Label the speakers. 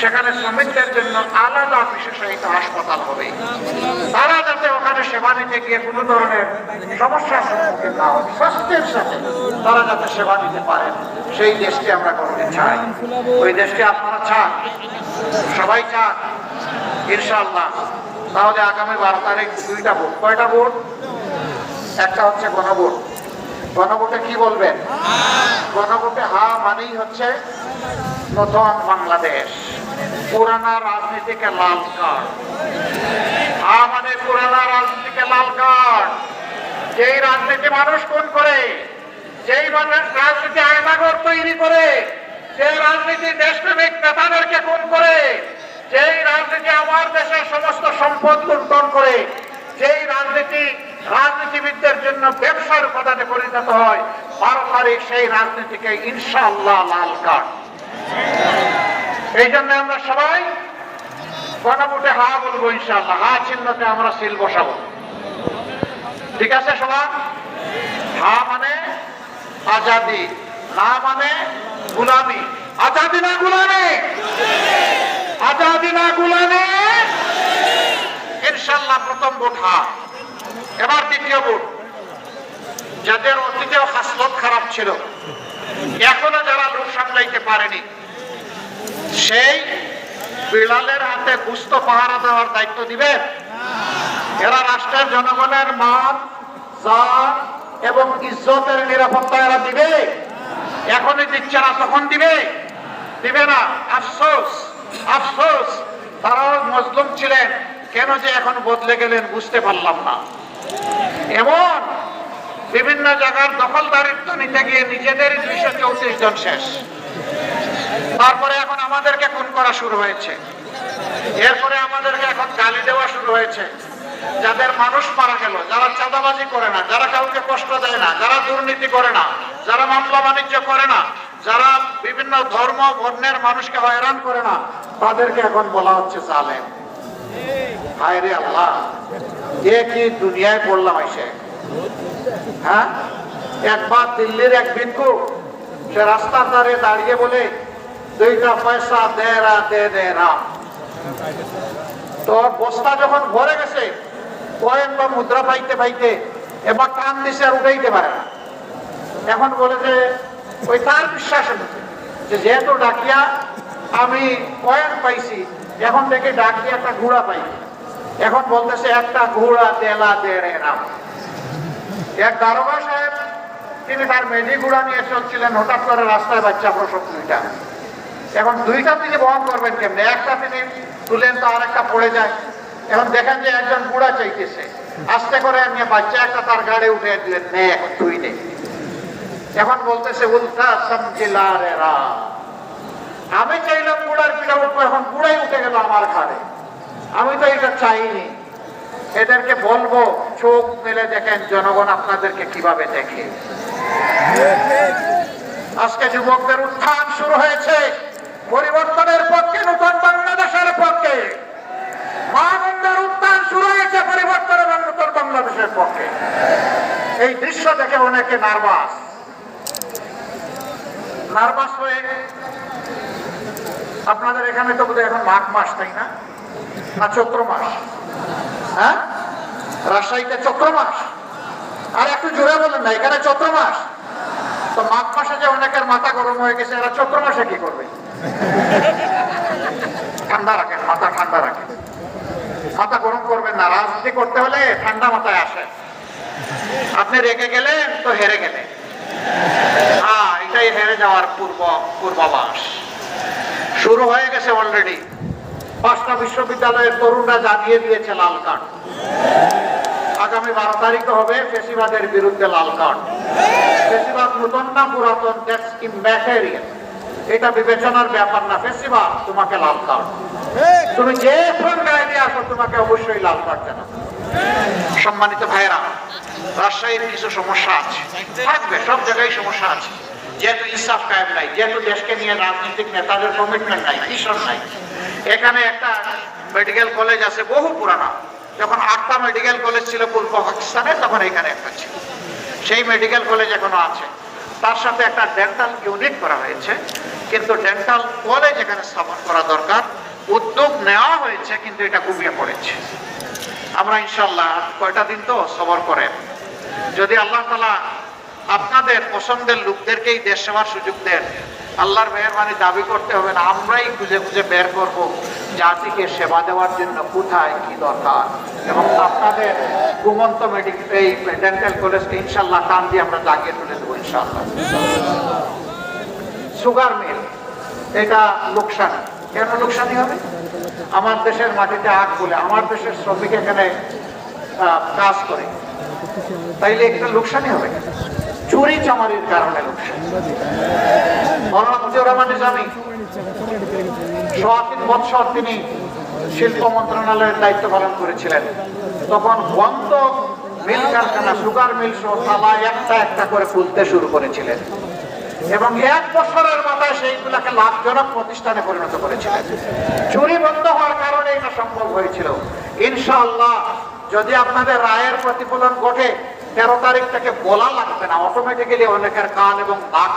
Speaker 1: সেখানে শ্রমিকদের জন্য আলাদা বিশেষায়িত হাসপাতাল হবে। তারা যাতে ওখানে সেবা নিতে গিয়ে কোনো ধরনের সমস্যার সম্মুখীন না হয়, স্বাস্থ্যের সাথে তারা যাতে সেবা নিতে পারেন সেই দেশটি আমরা করতে চাই ওই দেশটি আপনারা চান, সবাই চান, ইনশাআল্লাহ। তাহলে আগামী বারো তারিখ দুইটা ভোট। কয়টা ভোট? একটা হচ্ছে গণভোট। গণভোটে কি বলবেন? গণভোটে হা মানেই হচ্ছে নতুন বাংলাদেশ। পুরানা রাজনীতিকে লাল কার্ড। মানে পুরানা রাজনীতিকে লাল কার্ড। যেই রাজনীতি মানুষ কোন করে, যেই রাজনীতি আয়নাগর তৈরি করে যেই রাজনীতি দেশপ্রেমিক নেতাদেরকে কোন করে, যেই রাজনীতি আমার দেশের সমস্ত সম্পদ লুণ্ঠন করে, যেই রাজনীতি রাজনীতিবিদদের জন্য ব্যবসার উপাদানে পরিণত হয় বারো তারিখ সেই রাজনীতিকে ইনশাআল্লাহ লাল কার্ড। এই জন্য আমরা সবাই গণভোটে হা বলব ইনশাল্লাহ হা চিহ্নতে আমরা সিল বসাবো। ঠিক আছে, সবাই? হা মানে আজাদি, না মানে গুলামি। আজাদি না গুলামি? আজাদি না গুলামি? ইনশাল্লাহ প্রথম ভোট হা। এবার দ্বিতীয় ভোট। যাদের অতীতেও হাসলত খারাপ ছিল, এখনও যারা লোক সামলাইতে পারেনি সেই বিড়ালের হাতে গুস্ত পাহারা দেওয়ার দায়িত্ব দিবেন এরা রাষ্ট্রের জনগণের মান এবং ইজ্জতের নিরাপত্তা এরা দিবে। এখনই দিচ্ছে না, তখন দিবে। দিবে না। আফসোস আফসোস। তারাও মজলুম ছিলেন। কেন যে এখন বদলে গেলেন বুঝতে পারলাম না। এমন বিভিন্ন জায়গার দখলদারিত্ব নিতে গিয়ে নিজেদের দুইশো চৌত্রিশ জন শেষ। তারপরে এখন আমাদেরকে খুন করা শুরু হয়েছে। এরপরে আমাদেরকে এখন গালি দেওয়া শুরু হয়েছে। যাদের মানুষ মারা গেল, যারা চাঁদাবাজি করে না, যারা কাউকে কষ্ট দেয় না, যারা দুর্নীতি করে না, যারা মামলা বাণিজ্য করে না, যারা বিভিন্ন ধর্ম, বর্ণের মানুষকে হয়রান করে না, তাদেরকে এখন বলা হচ্ছে জালেম। হায় একবার দিল্লির এক ভিক্ষু, সে রাস্তার ধারে দাঁড়িয়ে বলে দুইটা পয়সা দে রা, দে দে রাম তোর বস্তা যখন ভরে গেছে কয়েন বা মুদ্রা পাইতে পাইতে এবার টান দিছে আর উঠাইতে পারে না। এখন বলে যে, ওই তার বিশ্বাস যে যেহেতু ডাকিয়া আমি কয়েন পাইছি, এখন থেকে ডাকিয়া একটা ঘোড়া পাই এখন বলতেছে, একটা ঘোড়া দেলা দেড়ে রাম এক দারোগা সাহেব, তিনি তার মেজি ঘোড়া নিয়ে চলছিলেন, হঠাৎ করে রাস্তায় বাচ্চা প্রসব দুইটা। এখন দুইটা তিনি বহন করবেন কেমনে? একটা তিনি তুলেন তো আরেকটা পড়ে যায়। এখন দেখেন যে একজন বুড়া চাইতেছে। আস্তে করে নিয়ে বাচ্চা একটা তার গাড়ি উঠে দিলেন নে এখন তুই নেই এখন বলতেছে, উল্টা সমজিলা আমি চাইলাম বুড়ার পিঠা উঠবো, এখন বুড়াই উঠে গেল আমার ঘাড়ে। আমি তো এটা চাইনি। এদেরকে বলব, চোখ মেলে দেখেন, জনগণ আপনাদেরকে কীভাবে দেখে। আজকে যুবকদের উত্থান শুরু হয়েছে পরিবর্তনের পক্ষে নতুন বাংলাদেশের পক্ষে মানন্দের উত্থান শুরু হয়েছে পরিবর্তন এবং নতুন বাংলাদেশের পক্ষে এই দেখে অনেকে নার্ভাস। নার্ভাস হয়ে আপনাদের এখানে তো বোধহয় এখন মাঘ মাস, তাই না? না, চৈত্র মাস। হ্যাঁ? রাজশাহীতে চৈত্র মাস। আর একটু জোরে বলেন না, এখানে চৈত্র মাস। তো মাঘ মাসে যে অনেকের মাথা গরম হয়ে গেছে, এরা চৈত্র মাসে কি করবে? ঠান্ডা রাখেন, মাথা ঠান্ডা রাখেন। মাথা গরম করবেন না। রাজনীতি করতে হলে ঠান্ডা মাথায় আসে আপনি রেগে গেলেন তো হেরে গেলেন হ্যাঁ এটাই হেরে যাওয়ার পূর্ব, পূর্বাভাস। শুরু হয়ে গেছে অলরেডি পাঁচটা বিশ্ববিদ্যালয়ের তরুণরা জানিয়ে দিয়েছে লাল কার্ড। আগামী বারো তারিখে হবে ফেসিবাদের বিরুদ্ধে লাল কার্ড। ফেসিবাদ নতুন না পুরাতন এটা বিবেচনার ব্যাপার না। ফেসিবাদ তোমাকে লাল কার্ড। তুমি যে ফোন গায়ে আসো, তোমাকে অবশ্যই লাল কার্ড জানাব। সম্মানিত ভাইরা রাজশাহীর কিছু সমস্যা আছে। থাকবে, সব জায়গায় সমস্যা আছে। যেহেতু ইনসাফ কায়েম নাই, যেহেতু দেশকে নিয়ে রাজনৈতিক নেতাদের কমিটমেন্ট নাই, ভীষণ নাই। এখানে একটা মেডিকেল কলেজ আছে, বহু পুরানা। যখন আটটা মেডিকেল কলেজ ছিল পূর্ব পাকিস্তানে, তখন এখানে একটা ছিল। সেই মেডিকেল কলেজ এখনও আছে। তার সাথে একটা ডেন্টাল ইউনিট করা হয়েছে। কিন্তু ডেন্টাল কলেজ এখানে স্থাপন করা দরকার। উদ্যোগ নেওয়া হয়েছে, কিন্তু এটা কুপিয়ে পড়েছে। আমরা ইনশাল্লাহ কয়টা দিন তো সবর করেন। যদি আল্লাহ তালা আপনাদের পছন্দের লোকদেরকেই দেশ সেবার সুযোগ দেন, আল্লাহর মেহরবানি দাবি করতে হবে না, আমরাই খুঁজে খুঁজে বের করব জাতিকে সেবা দেওয়ার জন্য কোথায় কি দরকার। এবং আপনাদের ঘুমন্ত মেডিকেল এই ডেন্টাল কলেজকে ইনশাল্লাহ টান দিয়ে আমরা জাগিয়ে তুলে দেবো ইনশাল্লাহ সুগার মিল এটা লোকসানি। কেন লোকসানি হবে? আমার দেশের মাটিতে আগ বলে, আমার দেশের শ্রমিক এখানে কাজ করে। তাইলে একটা লোকসানি হবে। চুরি চামারির কারণে লোকসান। মৌলানা মুজিবুর বৎসর তিনি শিল্প মন্ত্রণালয়ের দায়িত্ব পালন করেছিলেন। তখন বন্ধ মিল কারখানা, সুগার মিল সহ তালা একটা একটা করে খুলতে শুরু করেছিলেন। এবং এক বছরের মাথায় সেইগুলাকে লাভজনক প্রতিষ্ঠানে পরিণত করেছিলেন। চুরি বন্ধ এটা সম্ভব হয়েছিল। ইনশাআল্লাহ, যদি আপনাদের রায়ের প্রতিফলন ঘটে, তেরো তারিখটাকে বলা লাগবে না। অটোমেটিক্যালি অনেকের কান এবং নাক